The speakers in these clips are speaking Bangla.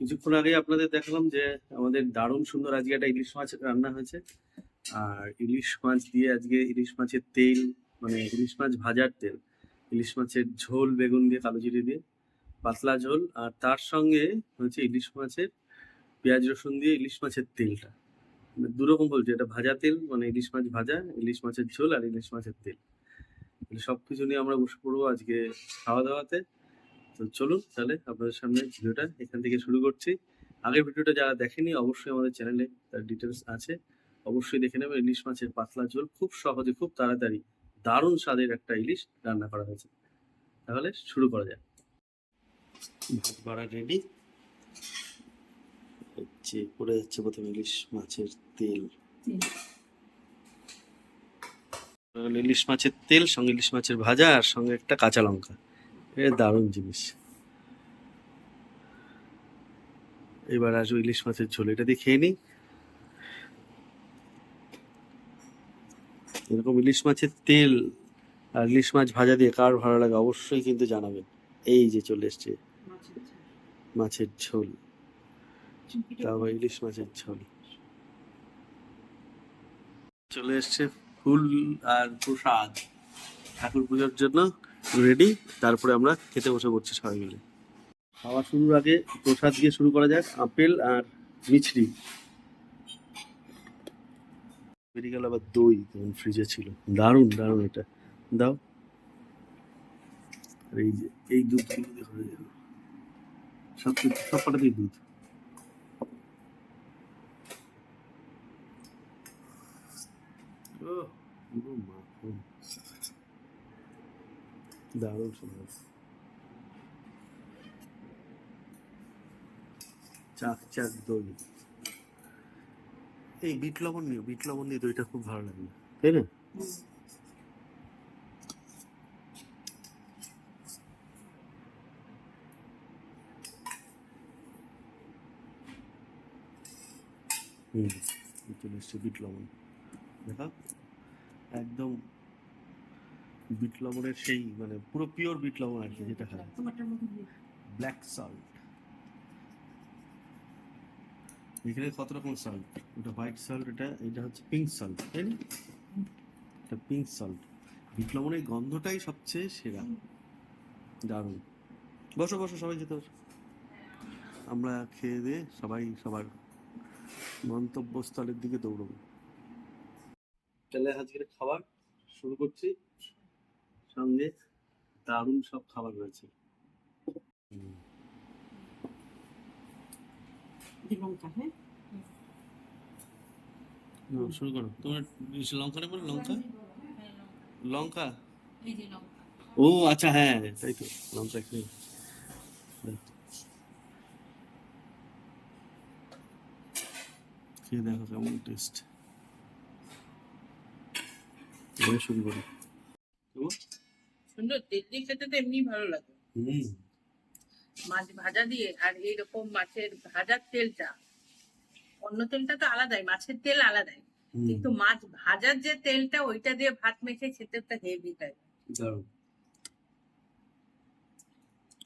কিছুক্ষণ আগে আপনাদের দেখালাম যে আমাদের দারুণ সুন্দর আজকে একটা ইলিশ মাছ রান্না হয়েছে। আর ইলিশ মাছ দিয়ে আজকে ইলিশ মাছের তেল মানে ইলিশ মাছ ভাজার তেল, ইলিশ মাছের ঝোল, বেগুন দিয়ে কালো জিরে দিয়ে, পাতলা ঝোল, আর তার সঙ্গে হচ্ছে ইলিশ মাছের পেঁয়াজ রসুন দিয়ে ইলিশ মাছের তেলটা। মানে দুরকম বলছে, এটা ভাজা তেল মানে ইলিশ মাছ ভাজা, ইলিশ মাছের ঝোল আর ইলিশ মাছের তেল। সব কিছু নিয়ে আমরা বসে পড়ব আজকে খাওয়া দাওয়াতে তো চলুন তাহলে আপনাদের সামনে ভিডিওটা এখান থেকে শুরু করছি। আগের ভিডিওটা যারা দেখেনি অবশ্যই আমাদের চ্যানেলে তার ডিটেলস আছে। অবশ্যই দেখে নেবে ইলিশ মাছের পাতলা ঝোল খুব সহজে খুব তাড়াতাড়ি দারুণ স্বাদের একটা ইলিশ রান্না করা হয়েছে। তাহলে শুরু করা যাক। ভাত বাড়া রেডি হচ্ছে পড়ে যাচ্ছে প্রথমে ইলিশ মাছের তেল। ইলিশ মাছের তেল সঙ্গে ইলিশ মাছের ভাজা আর সঙ্গে একটা কাঁচা লঙ্কা। এ দারুণ জিনিস। এবার আসব ইলিশ মাছের ঝোল এটা দিয়ে খেয়ে নিই। এরকম ইলিশ মাছের তেল আর ইলিশ মাছ ভাজা দিয়ে কার ভালো লাগে অবশ্যই কিন্তু জানাবেন। এই যে চলে এসছে মাছের ঝোল। তারপর ইলিশ মাছের ঝোল। চলে এসছে ফুল আর প্রসাদ। ঠাকুর পুজোর জন্য রেডি তারপরে আমরা খেতে বসে পড়ছি সবাই মিলে। খাওয়া শুরুর আগে প্রসাদ দিয়ে শুরু করা যাক, আপেল আর মিছরি। বেরিয়ে গেল আবার দই তখন ফ্রিজে ছিল। দারুণ দারুণ এটা। দাও। আর এই যে, এই দুধগুলো সব সব কটাতেই দুধ। দারুণ সুন্দর চাক চাক দই। এই বিট লবণ নিও, বিট লবণ দিয়ে দইটা খুব ভালো লাগে। তাই না? হুম চলে এসছে বিট লবণ। দেখা, একদম বিট লবণের সেই মানে পুরো পিওর বিট লবণ আর কি যেটা খায় ব্ল্যাক সল্ট এখানে কত রকম সল্ট ওটা হোয়াইট সল্ট এটা এটা হচ্ছে পিঙ্ক সল্ট তাই না? এটা পিঙ্ক সল্ট বিট লবণের গন্ধটাই সবচেয়ে সেরা। দারুণ। বসো বসো, সবাই যেতে বসো। আমরা খেয়ে দিয়ে সবাই সবার গন্তব্যস্থলের দিকে দৌড়বো। তাহলে আজকের খাবার শুরু করছি। সঙ্গে দারুণ সব খাবার রয়েছে। হ্যাঁ? শুরু করো। তোমার লঙ্কা নেব লঙ্কা? লঙ্কা? ও আচ্ছা হ্যাঁ তাই তো লঙ্কা খেয়ে খেয়ে দেখো কেমন টেস্ট শুরু করি। কেমন? সুন্দর তেতলি খেতে তো এমনি ভালো লাগে। মাছ ভাজা দিয়ে আর এইরকম মাছের ভাজার তেলটা অন্য তেলটা তো আলাদাই মাছের তেল আলাদাই। কিন্তু মাছ ভাজার যে তেলটা ওইটা দিয়ে ভাত মেখে খেতে একটা হেভি তাই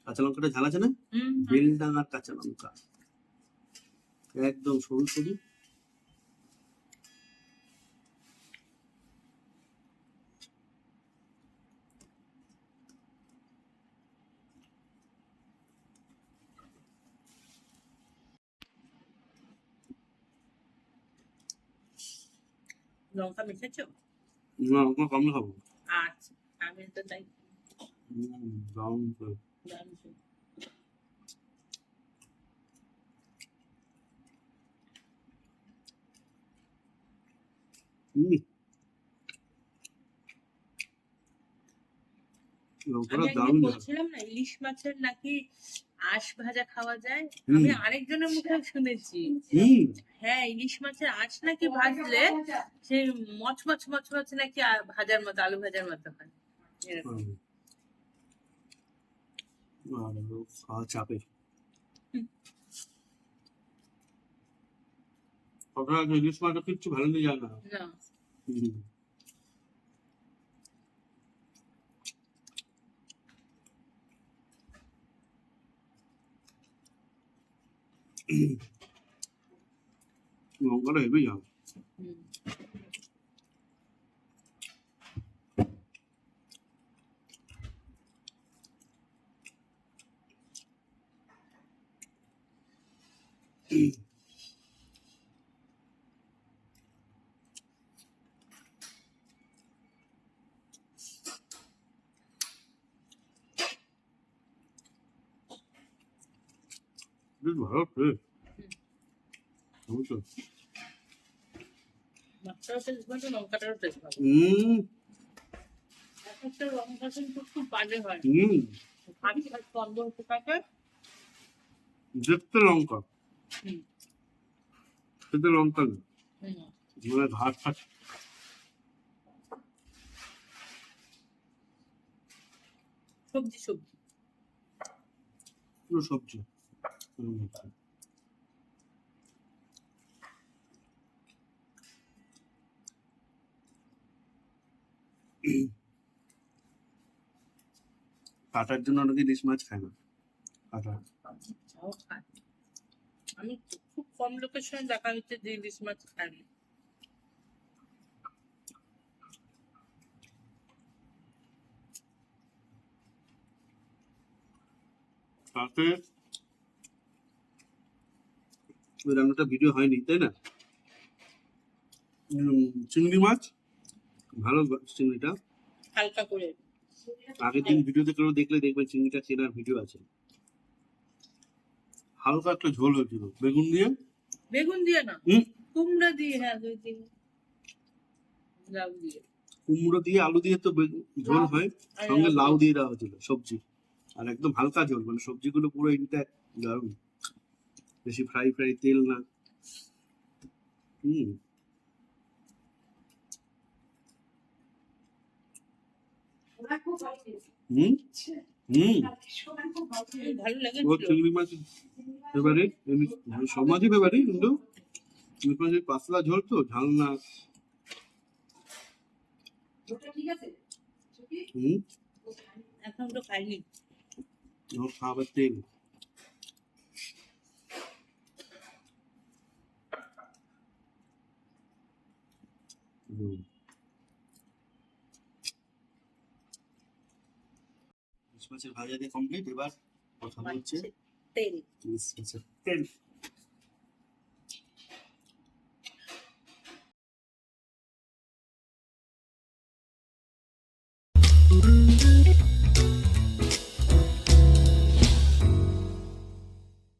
কাঁচা লঙ্কাটা ঝাল আছে না? হুম বেলডাঙার কাঁচা লঙ্কা। একদম সরু সরু। লঙ্কা মেখেছো? না লঙ্কা কম খাব। আচ্ছা আমি তো তাই হুম দারুণ আমি। বলছিলাম না ইলিশ মাছের নাকি আঁশ ভাজা খাওয়া যায়। আমি আরেকজনের মুখে শুনেছি। হ্যাঁ ইলিশ মাছের আঁশ নাকি ভাজলে সে মচমচ মচমচ নাকি ভাজার মতো আলু ভাজার মতো হয়। এরকম। চাপে ইলিশ মাছটা কিচ্ছু ভালো নিয়ে যায় না। না হুম। লঙ্কাটা হেভি ঝাল হুম। বেশ ভালো টেস্ট অবশ্যই মাছটাও টেস্ট ভালো লঙ্কাটারও টেস্ট ভালো। হুম। একটা লঙ্কা কিন্তু খুব বাজে হয়। হুম। আমি গন্ধ হতে থাকে। দেখতে লঙ্কা। খেতে লঙ্কা মানে ঘাট ফাট সবজি সবজি। পুরো সবজি। কাটার জন্য অনেকে ইলিশ মাছ খায় না। কাটা। আমি খুব কম লোকের সঙ্গে দেখা হচ্ছে যে ইলিশ মাছ খায় না। তাতে ওই রান্নাটা ভিডিও হয়নি তাই না? চিংড়ি মাছ ভালো চিংড়িটা। হালকা করে। আগের দিন ভিডিওতে কেউ দেখলে দেখবেন চিংড়িটা চেনার ভিডিও আছে। হালকা একটা ঝোল হয়েছিল। বেগুন দিয়ে? বেগুন দিয়ে না? কুমড়া দিয়ে হ্যাঁ দুই তিন লাউ দিয়ে। কুমড়ো দিয়ে আলু দিয়ে তো ঝোল হয়। সঙ্গে লাউ লাউ দিয়ে দেওয়া হয়েছিল সবজি। আর একদম হালকা ঝোল মানে সবজিগুলো পুরো ইনট্যাক্ট দারুণ। বেশি ফ্রাই ফ্রাই তেল না। হুম। হুম? হুম। ভালো চিংড়ি মাছ ফেভারিট সব মাছই ফেভারিট কিন্তু চিংড়ি মাছের পাতলা ঝোল তো ঝাল না। হুম। এখন তো খাইনি খাবার তেল। ইলিশ মাছের ভাজা দিয়ে কমপ্লিট এবার কথা হচ্ছে তেল। ইলিশ মাছের তেল।